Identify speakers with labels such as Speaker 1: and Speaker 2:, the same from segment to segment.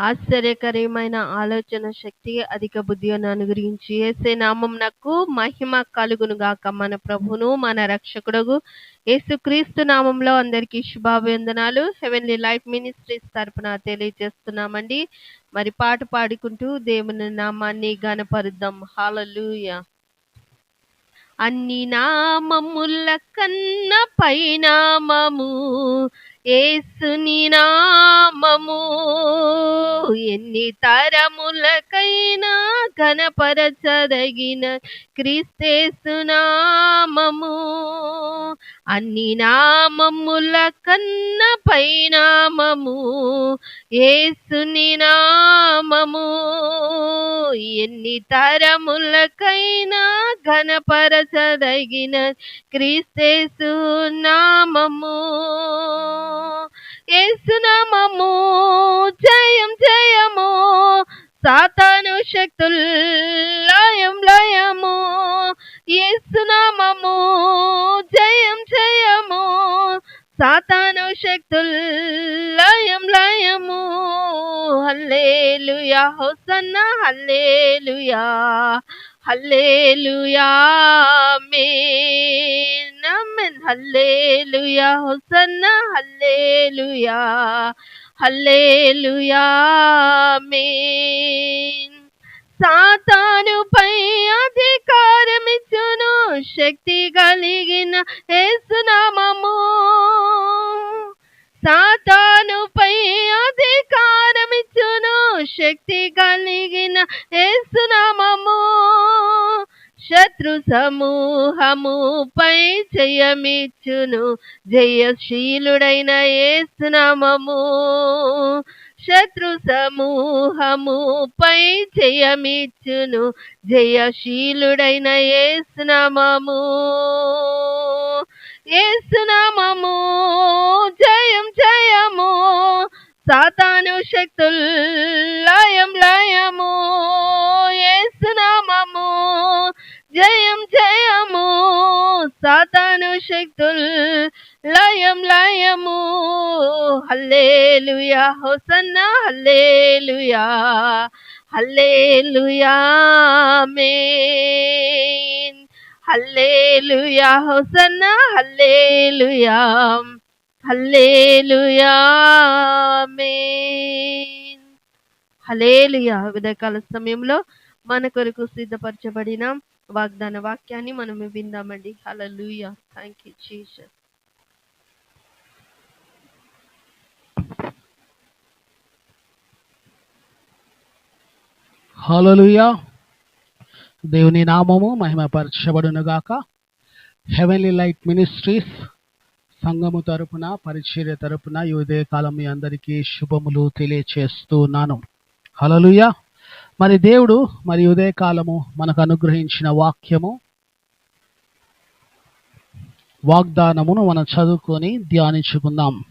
Speaker 1: ఆశ్చర్యకరమైన ఆలోచన శక్తి అధిక బుద్ధిని అనుగ్రహించి ఏసే నామం నాకు మహిమ కలుగును గాక. మన ప్రభును మన రక్షకుడు యేసుక్రీస్తు నామంలో అందరికీ శుభాభివందనాలు. హెవెన్లీ లైఫ్ మినిస్ట్రీస్ తరపున తెలియజేస్తున్నామండి. మరి పాట పాడుకుంటూ దేవుని నామాన్ని గనపరుద్దాం హాలూయ అన్ని నామముల కన్న పైనామము ఏసుని నామము ఎన్ని తరములకైనా ఘనపరచదగిన క్రీస్తేసు నామము అన్ని నామముల కన్న పైనామము. ఏసుని నామము ఎన్ని తరములకైనా ఘనపరచదగిన క్రీస్తేసు నామము ఏసునామము జయం జయము సాతాను శక్తుల్ లయం లయము ఏసునామము జయం జయము సాతాను శక్తుల్ లయం లయము హల్లేలుయా హోసన్న హల్లేలుయా హల్లేలుయా మే హల్లేలుయా హుసన్న హల్లేలుయా హల్లేలుయా ఆమేన్. సాతానుపై అధికారమిచ్చును శక్తి కలిగిన యేసునామము సాతానుపై అధికారమిచ్చును శక్తి కలిగిన ఏసునామము శత్రు సమూహముపై జయమిచ్చును. జయశీలుడైన ఏసునామము శత్రు సమూహముపై జయమిచ్చును. జయశీలుడైన ఏసునామము ఏసునామము జయం జయము. సాతాను శక్తుల్ లయం లయము. శక్తుల్ లయం లయము. హల్లేలుయా హోసన్న హల్లేలుయా హల్లేలుయా మేన్ హల్లేలుయా హోసన్న హల్లేలుయా హల్లేలుయా హలేలుయా హల్లేలుయా. ఉదయకాల సమయంలో మన కొరకు సిద్ధపరచబడిన వాగ్దాన వాక్యాన్ని మనం విందామండి. లూయ థ్యాంక్ యూ జీసస్
Speaker 2: హల్లెలూయా దేవుని నామము మహిమపరచబడును గాక. హెవెన్లీ లైట్ మినిస్ట్రీస్ సంఘము తరపున పరిచర్య తరపున ఈ ఉదయకాలం మీ అందరికీ శుభములు తెలియచేస్తున్నాను. హల్లెలూయా మరి దేవుడు మరి ఉదయకాలము మనకు అనుగ్రహించిన వాక్యము వాగ్దానమును మనం చదువుకొని ధ్యానించుకుందాం.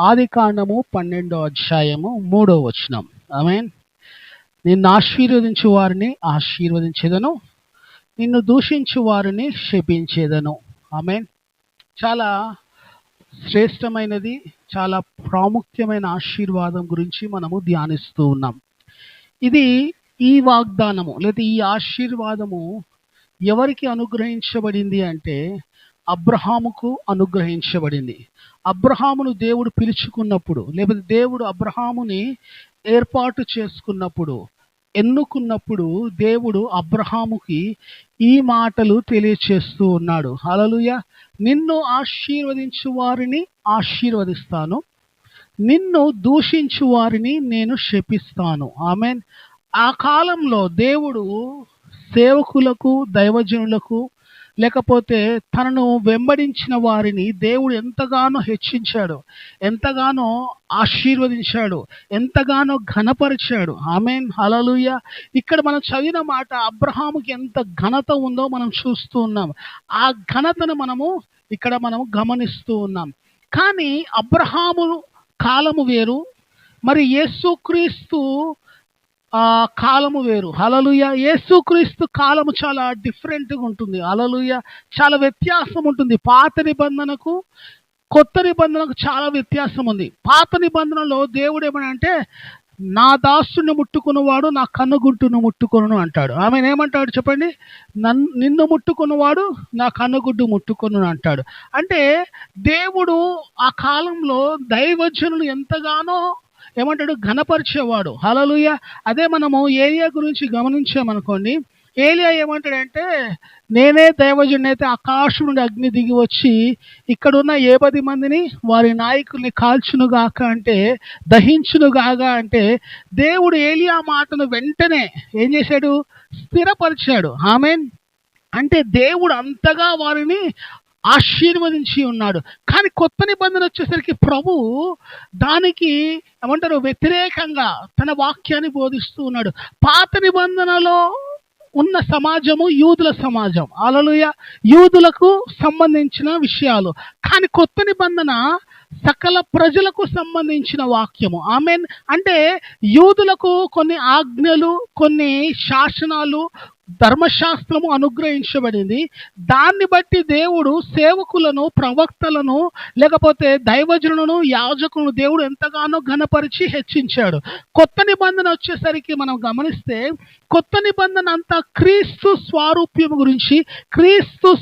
Speaker 2: ఆది కాండము పన్నెండో అధ్యాయము మూడో వచనం. మీన్ నిన్ను ఆశీర్వదించు వారిని ఆశీర్వదించేదను నిన్ను దూషించు వారిని శపించేదను. మీన్ చాలా శ్రేష్టమైనది చాలా ప్రాముఖ్యమైన ఆశీర్వాదం గురించి మనము ధ్యానిస్తూ ఉన్నాం. ఇది ఈ వాగ్దానము లేదా ఈ ఆశీర్వాదము ఎవరికి అనుగ్రహించబడింది అంటే అబ్రహాముకు అనుగ్రహించబడింది. అబ్రహామును దేవుడు పిలుచుకున్నప్పుడు లేకపోతే దేవుడు అబ్రహాముని ఏర్పాటు చేసుకున్నప్పుడు ఎన్నుకున్నప్పుడు దేవుడు అబ్రహాముకి ఈ మాటలు తెలియచేస్తూ ఉన్నాడు. అలలుయ నిన్ను ఆశీర్వదించు వారిని ఆశీర్వదిస్తాను. నిన్ను దూషించు వారిని నేను శపిస్తాను. ఆమె ఆ కాలంలో దేవుడు సేవకులకు దైవజనులకు లేకపోతే తనను వెంబడించిన వారిని దేవుడు ఎంతగానో హెచ్చించాడు. ఎంతగానో ఆశీర్వదించాడు. ఎంతగానో ఘనపరిచాడు. ఆమెన్. హలలుయ ఇక్కడ మనం చదివిన మాట అబ్రహాముకి ఎంత ఘనత ఉందో మనం చూస్తూ ఉన్నాం. ఆ ఘనతను మనము ఇక్కడ మనం గమనిస్తూ ఉన్నాం. కానీ అబ్రహాము కాలము వేరు. మరి యేసుక్రీస్తు ఆ కాలము వేరు. అలలుయ యేసుక్రీస్తు కాలము చాలా డిఫరెంట్గా ఉంటుంది. అలలుయ చాలా వ్యత్యాసం ఉంటుంది. పాత నిబంధనకు కొత్త నిబంధనకు చాలా వ్యత్యాసం ఉంది. పాత నిబంధనలో దేవుడు ఏమనంటే నా దాసుని ముట్టుకున్నవాడు నా కన్నుగుడ్డును ముట్టుకొను అంటాడు. ఆమె ఏమంటాడు చెప్పండి? నన్ను నిన్ను ముట్టుకున్నవాడు నా కన్నుగుడ్డు ముట్టుకొను అంటాడు. అంటే దేవుడు ఆ కాలంలో దైవజనులు ఎంతగానో ఏమంటాడు? ఘనపరిచేవాడు. హలలుయ అదే మనము ఏరియా గురించి గమనించామనుకోండి ఏలియా ఏమంటాడంటే నేనే దైవజుడిని అయితే ఆకాశం నుండి అగ్ని దిగి వచ్చి ఇక్కడున్న ఏ పది మందిని వారి నాయకుల్ని కాల్చునుగాక అంటే దహించునుగాక అంటే దేవుడు ఏలియా మాటను వెంటనే ఏం చేశాడు? స్థిరపరిచాడు. ఆమె అంటే దేవుడు అంతగా వారిని ఆశీర్వదించి ఉన్నాడు. కానీ కొత్త నిబంధన వచ్చేసరికి ప్రభు దానికి ఏమంటారు వ్యతిరేకంగా తన వాక్యాన్ని బోధిస్తూ ఉన్నాడు. పాత నిబంధనలో ఉన్న సమాజము యూదుల సమాజం. అలలుయ యూదులకు సంబంధించిన విషయాలు. కానీ కొత్త నిబంధన సకల ప్రజలకు సంబంధించిన వాక్యము. ఆమెన్. అంటే యూదులకు కొన్ని ఆజ్ఞలు కొన్ని శాసనాలు ధర్మశాస్త్రము అనుగ్రహించబడింది. దాన్ని బట్టి దేవుడు సేవకులను ప్రవక్తలను లేకపోతే దైవజనులను యాజకులను దేవుడు ఎంతగానో ఘనపరిచి హెచ్చించాడు. కొత్త నిబంధన వచ్చేసరికి మనం గమనిస్తే కొత్త నిబంధన అంతా క్రీస్తు స్వారూప్యం గురించి క్రీస్తు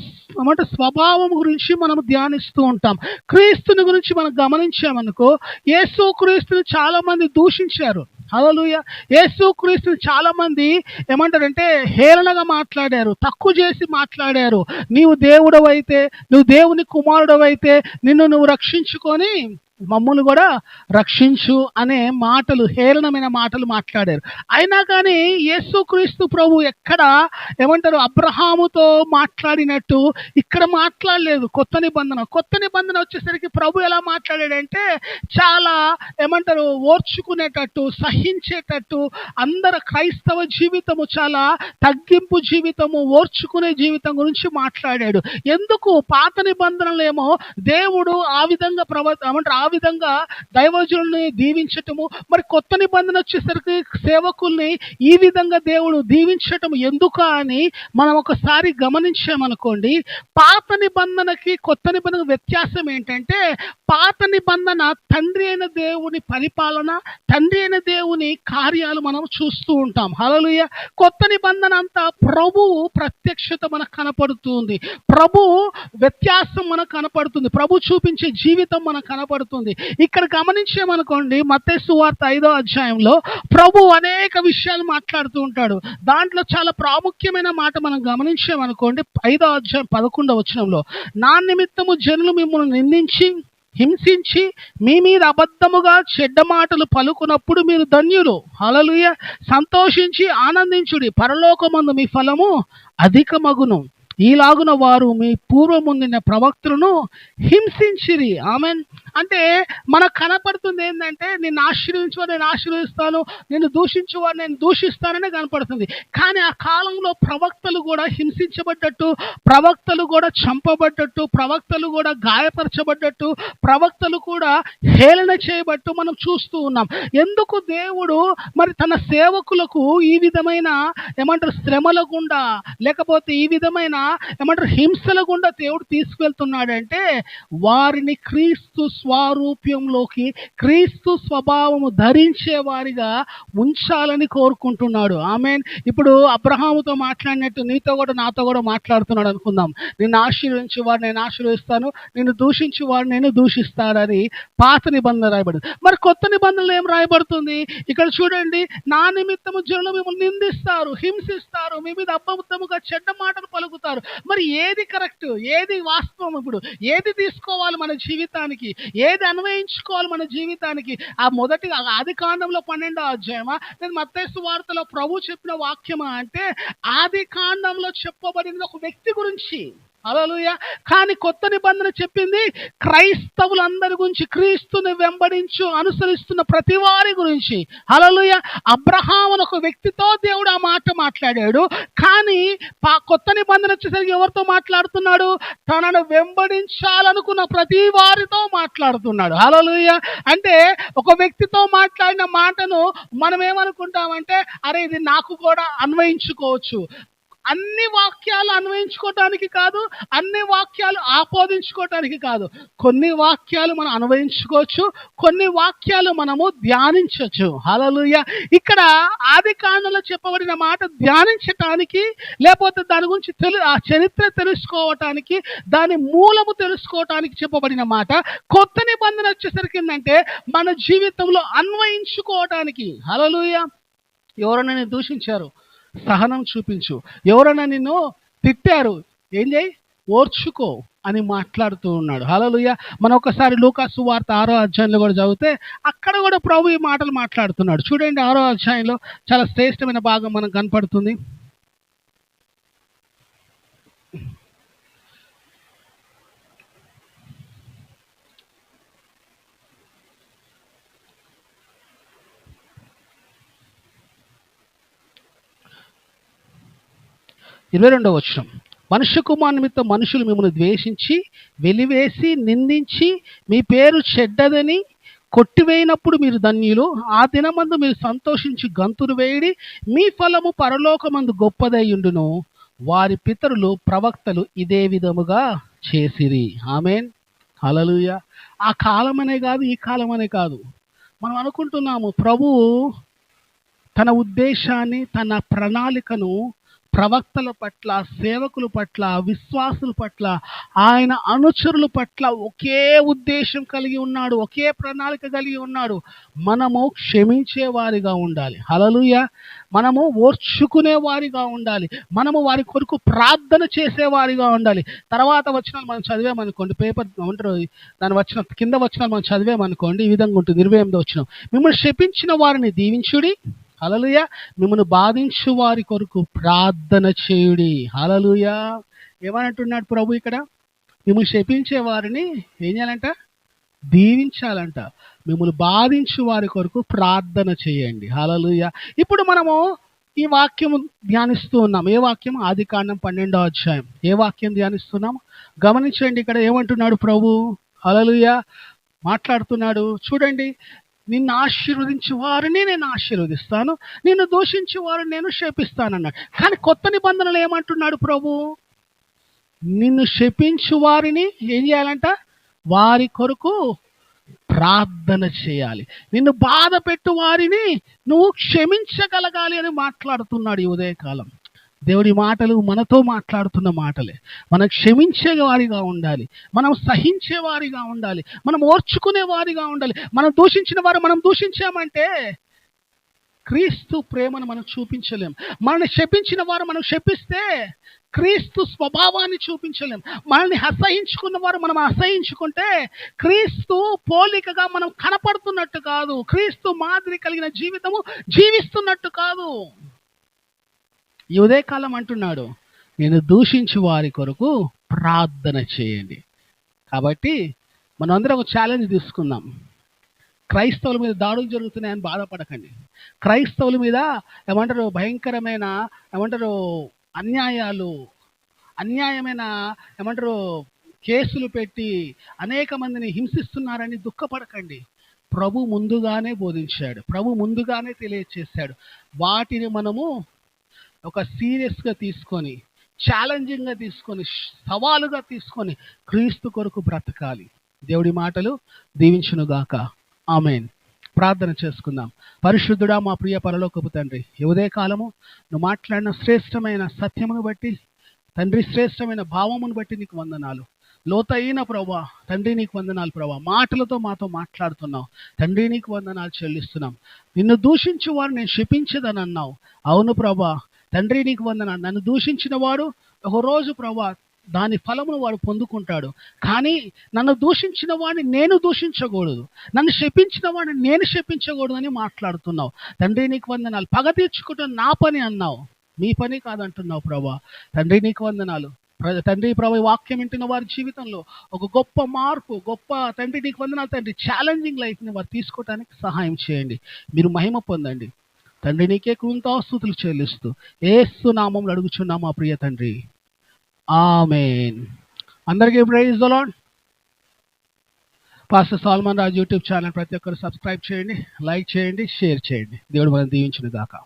Speaker 2: అంటే స్వభావం గురించి మనం ధ్యానిస్తూ ఉంటాం. క్రీస్తుని గురించి మనం గమనించామనుకో యేసు క్రీస్తుని చాలా మంది దూషించారు. హల్లెలూయా. యేసు క్రీస్తుని చాలా మంది ఏమంటారంటే హేళనగా మాట్లాడారు తక్కువ చేసి మాట్లాడారు. నీవు దేవుడవైతే నువ్వు దేవుని కుమారుడవైతే నిన్ను నువ్వు రక్షించుకొని మమ్మల్ని కూడా రక్షించు అనే మాటలు హేళనమైన మాటలు మాట్లాడారు. అయినా కానీ యేసుక్రీస్తు ప్రభు ఎక్కడ ఏమంటారు అబ్రహాముతో మాట్లాడినట్టు ఇక్కడ మాట్లాడలేదు. కొత్త నిబంధన కొత్త నిబంధన వచ్చేసరికి ప్రభు ఎలా మాట్లాడాడంటే చాలా ఏమంటారు ఓర్చుకునేటట్టు సహించేటట్టు అందరు క్రైస్తవ జీవితము చాలా తగ్గింపు జీవితము ఓర్చుకునే జీవితం గురించి మాట్లాడాడు. ఎందుకు? పాత నిబంధనలు ఏమో దేవుడు ఆ విధంగా ప్రవ ఏమంటారు ఆ విధంగా దైవజుల్ని దీవించటము మరి కొత్త నిబంధన వచ్చేసరికి సేవకుల్ని ఈ విధంగా దేవుడు దీవించటం ఎందుకు అని మనం ఒకసారి గమనించామనుకోండి పాత నిబంధనకి కొత్త నిబంధన వ్యత్యాసం ఏంటంటే పాత నిబంధన తండ్రి అయిన దేవుని పరిపాలన తండ్రి అయిన దేవుని కార్యాలు మనం చూస్తూ ఉంటాం. హలలుయ కొత్త నిబంధన అంతా ప్రభువు ప్రత్యక్షత మనకు కనపడుతుంది. ప్రభు వ్యత్యాసం మనకు కనపడుతుంది. ప్రభు చూపించే జీవితం మనకు కనపడుతుంది. ఇక్కడ గమనించామనుకోండి మత్స్సు వార్త ఐదో అధ్యాయంలో ప్రభు అనేక విషయాలు మాట్లాడుతూ ఉంటాడు. దాంట్లో చాలా ప్రాముఖ్యమైన మాట మనం గమనించామనుకోండి ఐదో అధ్యాయం పదకొండవ వచనంలో నా నిమిత్తము జనులు మిమ్మల్ని నిందించి హింసించి మీ మీద అబద్ధముగా చెడ్డ మాటలు పలుకున్నప్పుడు మీరు ధన్యులు. హలలుయ సంతోషించి ఆనందించుడి. పరలోకమందు మీ ఫలము అధికమగును. ఈలాగున వారు మీ పూర్వముందిన ప్రవక్తలను హింసించిరి. ఆమెన్. అంటే మనకు కనపడుతుంది ఏంటంటే నేను ఆశీర్వించువారు నేను ఆశీర్వదిస్తాను నేను దూషించువారు నేను దూషిస్తాననే కనపడుతుంది. కానీ ఆ కాలంలో ప్రవక్తలు కూడా హింసించబడ్డట్టు ప్రవక్తలు కూడా చంపబడ్డట్టు ప్రవక్తలు కూడా గాయపరచబడ్డట్టు ప్రవక్తలు కూడా హేళన చేయబట్టు మనం చూస్తూ ఉన్నాం. ఎందుకు దేవుడు మరి తన సేవకులకు ఈ విధమైన ఏమంటారు శ్రమల గుండా లేకపోతే ఈ విధమైన ఏమంటారు హింసల గుండా దేవుడు తీసుకెళ్తున్నాడంటే వారిని క్రీస్తు స్వారూప్యంలోకి క్రీస్తు స్వభావము ధరించే వారిగా ఉంచాలని కోరుకుంటున్నాడు. ఆమె ఇప్పుడు అబ్రహాముతో మాట్లాడినట్టు నీతో కూడా నాతో కూడా మాట్లాడుతున్నాడు అనుకుందాం. నిన్ను ఆశీర్వించి వారు నేను ఆశీర్వదిస్తాను నిన్ను దూషించి వారు నేను దూషిస్తానని పాత నిబంధన రాయబడింది. మరి కొత్త నిబంధనలు ఏం రాయబడుతుంది? ఇక్కడ చూడండి నా నిమిత్తము జనులు మిమ్మల్ని నిందిస్తారు హింసిస్తారు మీ మీద అబ్బముద్దముగా చెడ్డ మాటలు పలుకుతారు. మరి ఏది కరెక్ట్? ఏది వాస్తవం ఇప్పుడు? ఏది తీసుకోవాలి మన జీవితానికి? ఏది అన్వయించుకోవాలి మన జీవితానికి? ఆ మొదటి ఆది కాండంలో పన్నెండో అధ్యాయమా? నేను మత్తేసు వార్తలో ప్రభు చెప్పిన వాక్యమా అంటే ఆది కాండంలో చెప్పబడిన ఒక వ్యక్తి గురించి. అలలుయ కానీ కొత్త నిబంధన చెప్పింది క్రైస్తవులందరి గురించి క్రీస్తుని వెంబడించు అనుసరిస్తున్న ప్రతి వారి గురించి. అలలుయ అబ్రహాం అని ఒక వ్యక్తితో దేవుడు ఆ మాట మాట్లాడాడు. కానీ పా కొత్త నిబంధన వచ్చేసరికి ఎవరితో మాట్లాడుతున్నాడు? తనను వెంబడించాలనుకున్న ప్రతి వారితో మాట్లాడుతున్నాడు. అలలుయ అంటే ఒక వ్యక్తితో మాట్లాడిన మాటను మనం ఏమనుకుంటామంటే అరే ఇది నాకు కూడా అన్వయించుకోవచ్చు. అన్ని వాక్యాలు అన్వయించుకోవటానికి కాదు అన్ని వాక్యాలు ఆపోదించుకోవటానికి కాదు. కొన్ని వాక్యాలు మనం అన్వయించుకోవచ్చు కొన్ని వాక్యాలు మనము ధ్యానించవచ్చు. హలలుయ ఇక్కడ ఆది కాండంలో చెప్పబడిన మాట ధ్యానించటానికి లేకపోతే దాని గురించి తెలు ఆ చరిత్ర తెలుసుకోవటానికి దాని మూలము తెలుసుకోవటానికి చెప్పబడిన మాట. కొత్త నిబంధన వచ్చేసరికి ఏంటంటే మన జీవితంలో అన్వయించుకోవటానికి. హలలుయ ఎవరైనా దూషించారు. సహనం చూపించు. ఎవరైనా నిన్ను తిట్టారు ఏం చేయి? ఓర్చుకో అని మాట్లాడుతూ ఉన్నాడు. హలలుయ మనం ఒకసారి లూకాసు వార్త ఆరో అధ్యాయంలో కూడా చదివితే అక్కడ కూడా ప్రభు ఈ మాటలు మాట్లాడుతున్నాడు. చూడండి ఆరో అధ్యాయంలో చాలా శ్రేష్టమైన భాగం మనకు కనపడుతుంది. ఇరవై రెండవ వచనం. మనుష్య కుమార్ నిమిత్తం మనుషులు మిమ్మల్ని ద్వేషించి వెలివేసి నిందించి మీ పేరు చెడ్డదని కొట్టివేయినప్పుడు మీరు ధన్యులు. ఆ దినమందు మీరు సంతోషించి గంతులు వేయడి మీ ఫలము పరలోకమందు గొప్పదయ్యుండును వారి పితరులు ప్రవక్తలు ఇదే విధముగా చేసిరి. ఆమెన్. అలలుయ ఆ కాలమనే కాదు ఈ కాలమనే కాదు. మనం అనుకుంటున్నాము ప్రభువు తన ఉద్దేశాన్ని తన ప్రణాళికను ప్రవక్తల పట్ల సేవకుల పట్ల విశ్వాసుల పట్ల ఆయన అనుచరుల పట్ల ఒకే ఉద్దేశం కలిగి ఉన్నాడు ఒకే ప్రణాళిక కలిగి ఉన్నాడు. మనము క్షమించేవారిగా ఉండాలి. హలలుయ మనము ఓర్చుకునే వారిగా ఉండాలి. మనము వారి కొరకు ప్రార్థన చేసేవారిగా ఉండాలి. తర్వాత వచ్చిన మనం చదివామనుకోండి పేపర్ ఉంటారు దాని వచ్చిన కింద వచ్చిన మనం చదివామనుకోండి ఈ విధంగా ఉంటుంది. ఇరవై ఎనిమిది వచ్చిన మిమ్మల్ని శపించిన వారిని దీవించుడి. హలలుయ మిమ్మల్ని బాధించు వారి కొరకు ప్రార్థన చేయుడి. హలలుయ ఏమనంటున్నాడు ప్రభు ఇక్కడ? మిమ్మల్ని శపించే వారిని ఏం చేయాలంట? దీవించాలంట. మిమ్మల్ని బాధించు వారి కొరకు ప్రార్థన చేయండి. హలలుయ ఇప్పుడు మనము ఈ వాక్యం ధ్యానిస్తూ ఉన్నాం. ఏ వాక్యం ఆది కాండం పన్నెండో అధ్యాయం. ఏ వాక్యం ధ్యానిస్తున్నాం? గమనించండి ఇక్కడ ఏమంటున్నాడు ప్రభు? అలలుయ మాట్లాడుతున్నాడు. చూడండి. నిన్ను ఆశీర్వదించే వారిని నేను ఆశీర్వదిస్తాను. నిన్ను దూషించి వారిని నేను శపిస్తాను అన్నాడు కానీ కొత్త నిబంధనలు ఏమంటున్నాడు ప్రభు? నిన్ను శపించు వారిని ఏం చేయాలంట? వారి కొరకు ప్రార్థన చేయాలి. నిన్ను బాధ పెట్టు వారిని నువ్వు క్షమించగలగాలి అని మాట్లాడుతున్నాడు ఈ ఉదయకాలం. దేవుడి మాటలు మనతో మాట్లాడుతున్న మాటలే. మనం క్షమించేవారిగా ఉండాలి. మనం సహించేవారిగా ఉండాలి. మనం ఓర్చుకునే వారిగా ఉండాలి. మనం దూషించిన వారు మనం దూషించామంటే క్రీస్తు ప్రేమను మనం చూపించలేం. మనల్ని శపించిన వారు మనం శపిస్తే క్రీస్తు స్వభావాన్ని చూపించలేం. మనల్ని అసహించుకున్న వారు మనం అసహించుకుంటే క్రీస్తు పోలికగా మనం కనపడుతున్నట్టు కాదు. క్రీస్తు మాదిరి కలిగిన జీవితము జీవిస్తున్నట్టు కాదు. ఈ ఉదయకాలం అంటున్నాడు నేను దూషించి వారి కొరకు ప్రార్థన చేయండి. కాబట్టి మనందరం ఒక ఛాలెంజ్ తీసుకుందాం. క్రైస్తవుల మీద దాడులు జరుగుతున్నాయని బాధపడకండి. క్రైస్తవుల మీద ఏమంటారు భయంకరమైన ఏమంటారు అన్యాయాలు అన్యాయమైన ఏమంటారు కేసులు పెట్టి అనేక మందిని హింసిస్తున్నారని దుఃఖపడకండి. ప్రభు ముందుగానే బోధించాడు ప్రభు ముందుగానే తెలియచేశాడు. వాటిని మనము ఒక సీరియస్గా తీసుకొని ఛాలెంజింగ్గా తీసుకొని సవాలుగా తీసుకొని క్రీస్తు కొరకు బ్రతకాలి. దేవుడి మాటలు దీవించునుగాక ఆమెన్. ప్రార్థన చేసుకుందాం. పరిశుద్ధుడా మా ప్రియ పరలోకపు తండ్రి ఈ ఉదయ కాలము నువ్వు మాట్లాడిన శ్రేష్టమైన సత్యమును బట్టి తండ్రి శ్రేష్టమైన భావమును బట్టి నీకు వందనాలు. లోతైన ప్రభా తండ్రి నీకు వందనాలు ప్రభా మాటలతో మాతో మాట్లాడుతున్నావు. తండ్రి నీకు వందనాలు చెల్లిస్తున్నాం. నిన్ను దూషించు వారు నేను శపించదని అన్నావు అవును ప్రభా తండ్రి నీకు వందనాలు. నన్ను దూషించిన వాడు ఒక రోజు ప్రభా దాని ఫలమును వాడు పొందుకుంటాడు. కానీ నన్ను దూషించిన వాడిని నేను దూషించకూడదు. నన్ను శపించిన వాడిని నేను శపించకూడదు అని మాట్లాడుతున్నావు. తండ్రి నీకు వందనాలు. పగ తీర్చుకుంటే నా పని అన్నావు. మీ పని కాదంటున్నావు ప్రభా. తండ్రి నీకు వందనాలు. తండ్రి ప్రభు వాక్యం వింటున్న వారి జీవితంలో ఒక గొప్ప మార్పు గొప్ప తండ్రి నీకు వందనాలు. తండ్రి ఛాలెంజింగ్ లైఫ్ని వారు తీసుకోవడానికి సహాయం చేయండి. మీరు మహిమ పొందండి. తండ్రి నీకే కృంతాస్తుతులు చెల్లిస్తూ ఏస్తు నామంలో అడుగుచున్నాము మా ప్రియ తండ్రి. ఆమెన్. అందరికీ praise lord pastor Solomon Raju YouTube channel ప్రతి ఒక్కరు సబ్స్క్రైబ్ చేయండి లైక్ చేయండి షేర్ చేయండి. దేవుడు మనం దీవించిన దాకా